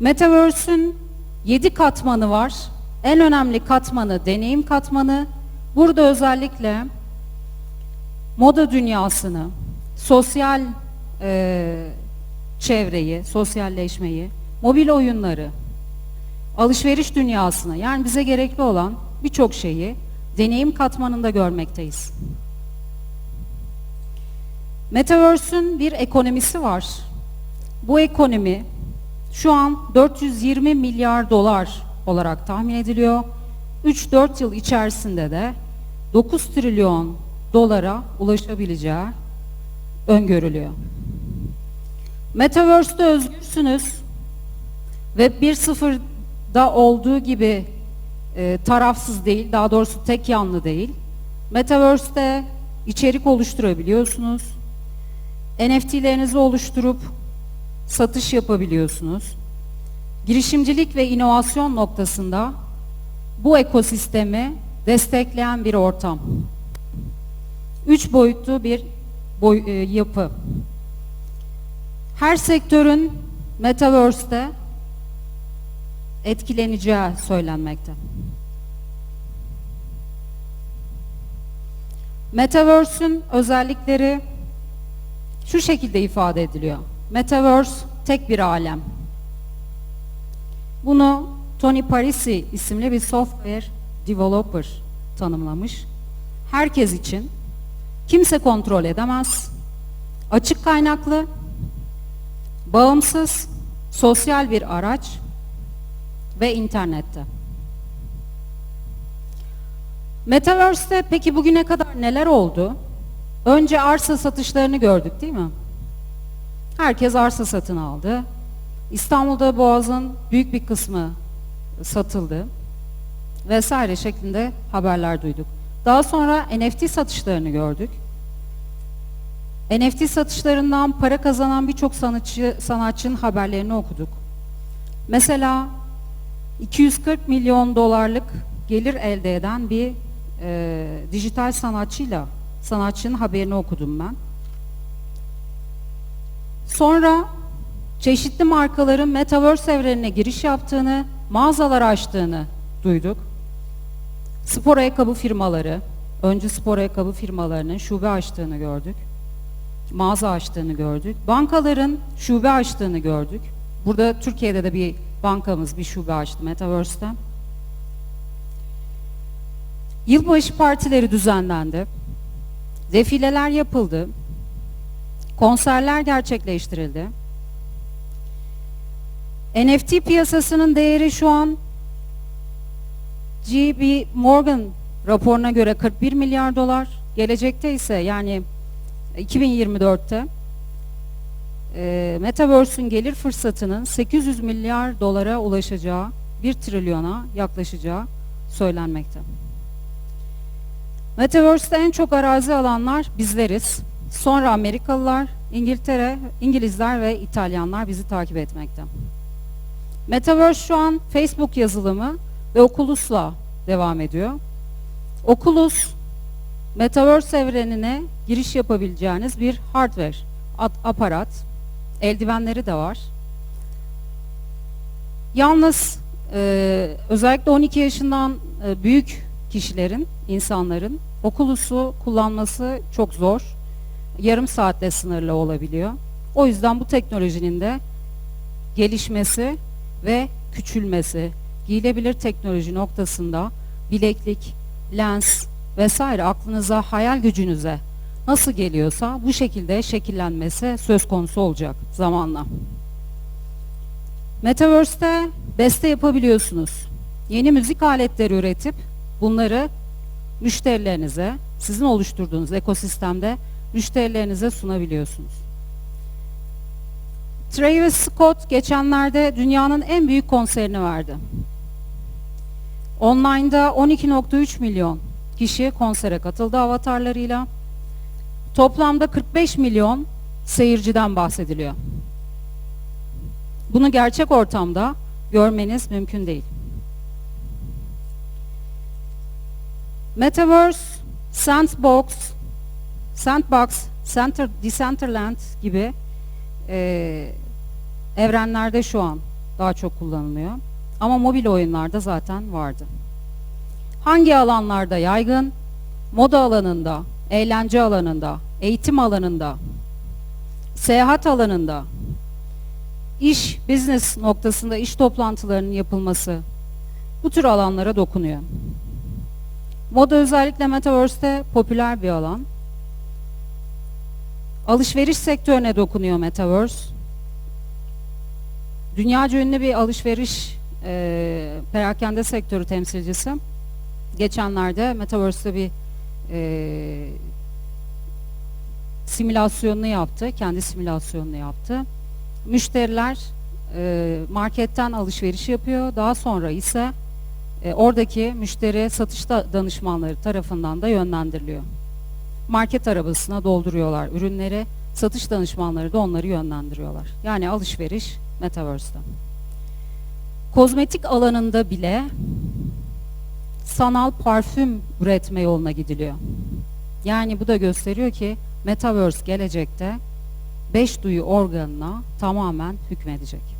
Metaverse'ün 7 katmanı var. En önemli katmanı deneyim katmanı. Burada özellikle moda dünyasını, sosyal e, çevreyi, sosyalleşmeyi, mobil oyunları, alışveriş dünyasını yani bize gerekli olan birçok şeyi deneyim katmanında görmekteyiz. Metaverse'ün bir ekonomisi var. Bu ekonomi şu an 420 milyar dolar olarak tahmin ediliyor. 3-4 yıl içerisinde de 9 trilyon dolara ulaşabileceği öngörülüyor. Metaverse'de özgürsünüz. Web 1.0'da olduğu gibi e, tarafsız değil, daha doğrusu tek yanlı değil. Metaverse'de içerik oluşturabiliyorsunuz. NFT'lerinizi oluşturup satış yapabiliyorsunuz. Girişimcilik ve inovasyon noktasında bu ekosistemi destekleyen bir ortam. Üç boyutlu bir boy, e, yapı. Her sektörün Metaverse'de etkileneceği söylenmekte. Metaverse'ün özellikleri şu şekilde ifade ediliyor. Metaverse tek bir alem. Bunu Tony Parisi isimli bir software developer tanımlamış. Herkes için kimse kontrol edemez. Açık kaynaklı, bağımsız, sosyal bir araç ve internette. Metaverse'te peki bugüne kadar neler oldu? Önce arsa satışlarını gördük değil mi? Herkes arsa satın aldı. İstanbul'da Boğaz'ın büyük bir kısmı satıldı. Vesaire şeklinde haberler duyduk. Daha sonra NFT satışlarını gördük. NFT satışlarından para kazanan birçok sanatçı, sanatçının haberlerini okuduk. Mesela 240 milyon dolarlık gelir elde eden bir e, dijital sanatçıyla sanatçının haberini okudum ben. Sonra çeşitli markaların Metaverse evrenine giriş yaptığını, mağazalar açtığını duyduk. Spor ayakkabı firmaları, önce spor ayakkabı firmalarının şube açtığını gördük. Mağaza açtığını gördük. Bankaların şube açtığını gördük. Burada Türkiye'de de bir bankamız bir şube açtı Metaverse'te. Yılbaşı partileri düzenlendi. Defileler yapıldı. Konserler gerçekleştirildi. NFT piyasasının değeri şu an JP Morgan raporuna göre 41 milyar dolar. Gelecekte ise yani 2024'te e, Metaverse'ün gelir fırsatının 800 milyar dolara ulaşacağı, 1 trilyona yaklaşacağı söylenmekte. Metaverse'de en çok arazi alanlar bizleriz. Sonra Amerikalılar, İngiltere, İngilizler ve İtalyanlar bizi takip etmekte. Metaverse şu an Facebook yazılımı ve Oculus'la devam ediyor. Oculus, Metaverse evrenine giriş yapabileceğiniz bir hardware, aparat. Eldivenleri de var. Yalnız e, özellikle 12 yaşından e, büyük kişilerin, insanların Oculus'u kullanması çok zor. Yarım saatte sınırlı olabiliyor. O yüzden bu teknolojinin de gelişmesi ve küçülmesi, giyilebilir teknoloji noktasında bileklik, lens vesaire aklınıza, hayal gücünüze nasıl geliyorsa bu şekilde şekillenmesi söz konusu olacak zamanla. Metaverse'te beste yapabiliyorsunuz. Yeni müzik aletleri üretip bunları müşterilerinize, sizin oluşturduğunuz ekosistemde müşterilerinize sunabiliyorsunuz. Travis Scott geçenlerde dünyanın en büyük konserini verdi. Online'da 12.3 milyon kişi konsere katıldı avatarlarıyla. Toplamda 45 milyon seyirciden bahsediliyor. Bunu gerçek ortamda görmeniz mümkün değil. Metaverse, Sandbox, Sandbox, Center, Decentraland gibi e, evrenlerde şu an daha çok kullanılıyor. Ama mobil oyunlarda zaten vardı. Hangi alanlarda yaygın? Moda alanında, eğlence alanında, eğitim alanında, seyahat alanında, iş, business noktasında iş toplantılarının yapılması bu tür alanlara dokunuyor. Moda özellikle Metaverse'te popüler bir alan. Alışveriş sektörüne dokunuyor Metaverse. Dünyaca ünlü bir alışveriş e, perakende sektörü temsilcisi. Geçenlerde Metaverse'te bir e, simülasyonunu yaptı. Kendi simülasyonunu yaptı. Müşteriler e, marketten alışveriş yapıyor. Daha sonra ise e, oradaki müşteri satış da- danışmanları tarafından da yönlendiriliyor. Market arabasına dolduruyorlar ürünleri. Satış danışmanları da onları yönlendiriyorlar. Yani alışveriş Metaverse'te. Kozmetik alanında bile sanal parfüm üretme yoluna gidiliyor. Yani bu da gösteriyor ki Metaverse gelecekte beş duyu organına tamamen hükmedecek.